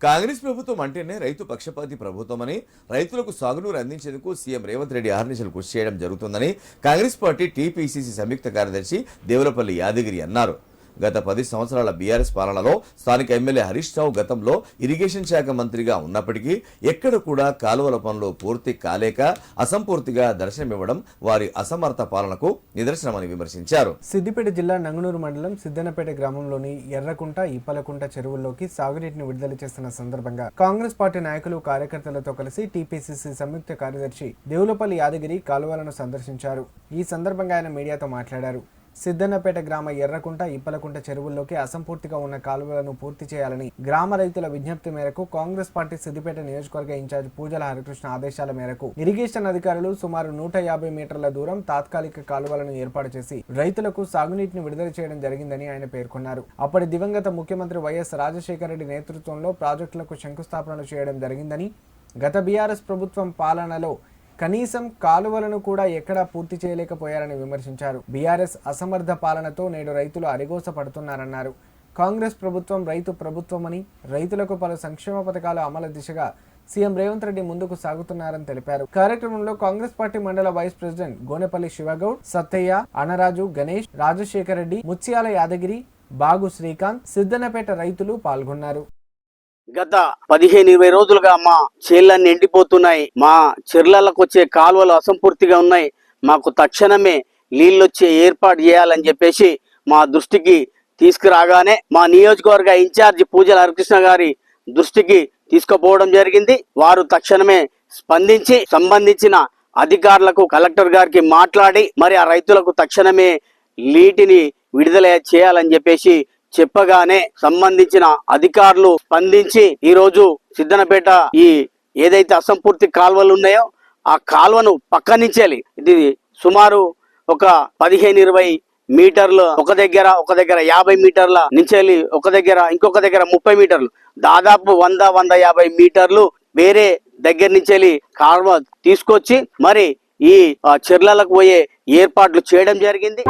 కాంగ్రెస్ ప్రభుత్వం అంటేనే రైతు పక్షపాతి ప్రభుత్వమని రైతులకు సాగునీరు అందించేందుకు సీఎం రేవంత్ రెడ్డి ఆహర్నిశలు కృషి చేయడం జరుగుతుందని కాంగ్రెస్ పార్టీ టీపీసీసీ సంయుక్త కార్యదర్శి దేవులపల్లి యాదగిరి అన్నారు. గత పది సంవత్సరాల బీఆర్ఎస్ పాలనలో స్థానిక ఎమ్మెల్యే హరీష్ రావు గతంలో ఇరిగేషన్ శాఖ మంత్రిగా ఉన్నప్పటికీ ఎక్కడ కూడా కాలువల పనులు పూర్తి కాలేక అసంపూర్తిగా దర్శనమివ్వడం వారి అసమర్థ పాలనకు నిదర్శనమని విమర్శించారు. సిద్దిపేట జిల్లా నంగునూరు మండలం సిద్దనపేట గ్రామంలోని ఎర్రకుంట ఇప్పలకుంట చెరువుల్లోకి సాగునీటిని విడుదల చేస్తున్న సందర్భంగా కాంగ్రెస్ పార్టీ నాయకులు కార్యకర్తలతో కలిసి టీపీసీసీ సంయుక్త కార్యదర్శి దేవులపల్లి యాదగిరి కాలువలను సందర్శించారు. ఈ సందర్భంగా ఆయన మీడియాతో మాట్లాడారు. సిద్దన్నపేట గ్రామ ఎర్రకుంట ఇప్పలకుంట చెరువుల్లోకి అసంపూర్తిగా ఉన్న కాలువలను పూర్తి చేయాలని గ్రామ రైతుల విజ్ఞప్తి మేరకు కాంగ్రెస్ పార్టీ సిద్దిపేట నియోజకవర్గ ఇన్ఛార్జ్ పూజల హరికృష్ణ ఆదేశాల మేరకు ఇరిగేషన్ అధికారులు సుమారు నూట యాభై మీటర్ల దూరం తాత్కాలిక కాలువలను ఏర్పాటు చేసి రైతులకు సాగునీటిని విడుదల చేయడం జరిగిందని ఆయన పేర్కొన్నారు. అప్పటి దివంగత ముఖ్యమంత్రి వైఎస్ రాజశేఖర రెడ్డి నేతృత్వంలో ప్రాజెక్టులకు శంకుస్థాపనలు చేయడం జరిగిందని గత బీఆర్ఎస్ ప్రభుత్వం పాలనలో కనీసం కాలువలను కూడా ఎక్కడా పూర్తి చేయలేకపోయారని విమర్శించారు. బీఆర్ఎస్ అసమర్థ పాలనతో నేడు రైతులు అరిగోస పడుతున్నారన్నారు. కాంగ్రెస్ ప్రభుత్వం రైతు ప్రభుత్వమని రైతులకు పలు సంక్షేమ పథకాల అమలు దిశగా సీఎం రేవంత్ రెడ్డి ముందుకు సాగుతున్నారని తెలిపారు. కార్యక్రమంలో కాంగ్రెస్ పార్టీ మండల వైస్ ప్రెసిడెంట్ గోనెపల్లి శివగౌడ్ సత్తయ్య అనరాజు గణేష్ రాజశేఖర రెడ్డి ముత్యాల యాదగిరి బాగు శ్రీకాంత్ సిద్దనపేట రైతులు పాల్గొన్నారు. గత పదిహేను ఇరవై రోజులుగా మా చేళ్ళన్నీ ఎండిపోతున్నాయి. మా చెర్లలకు వచ్చే కాలువలు అసంపూర్తిగా ఉన్నాయి. మాకు తక్షణమే నీళ్ళొచ్చే ఏర్పాటు చేయాలని చెప్పేసి మా దృష్టికి తీసుకురాగానే మా నియోజకవర్గ ఇన్ఛార్జి పూజల హరికృష్ణ గారి దృష్టికి తీసుకుపోవడం జరిగింది. వారు తక్షణమే స్పందించి సంబంధించిన అధికారులకు కలెక్టర్ గారికి మాట్లాడి మరి ఆ రైతులకు తక్షణమే నీటిని విడుదల చేయాలని చెప్పేసి చెప్పగానే సంబంధించిన అధికారులు స్పందించి ఈ రోజు సిద్ధనపేట ఈ ఏదైతే అసంపూర్తి కాలువలు ఉన్నాయో ఆ కాలువను పక్క నుంచేలి ఇది సుమారు ఒక పదిహేను ఇరవై మీటర్లు ఒక దగ్గర ఒక దగ్గర యాభై మీటర్ల నుంచెల్లి ఒక దగ్గర ఇంకొక దగ్గర ముప్పై మీటర్లు. దాదాపు వంద వంద యాభై మీటర్లు వేరే దగ్గర నుంచి కాలువ తీసుకొచ్చి మరి ఈ ఆ, చెర్లలకు పోయే ఏర్పాట్లు చేయడం జరిగింది.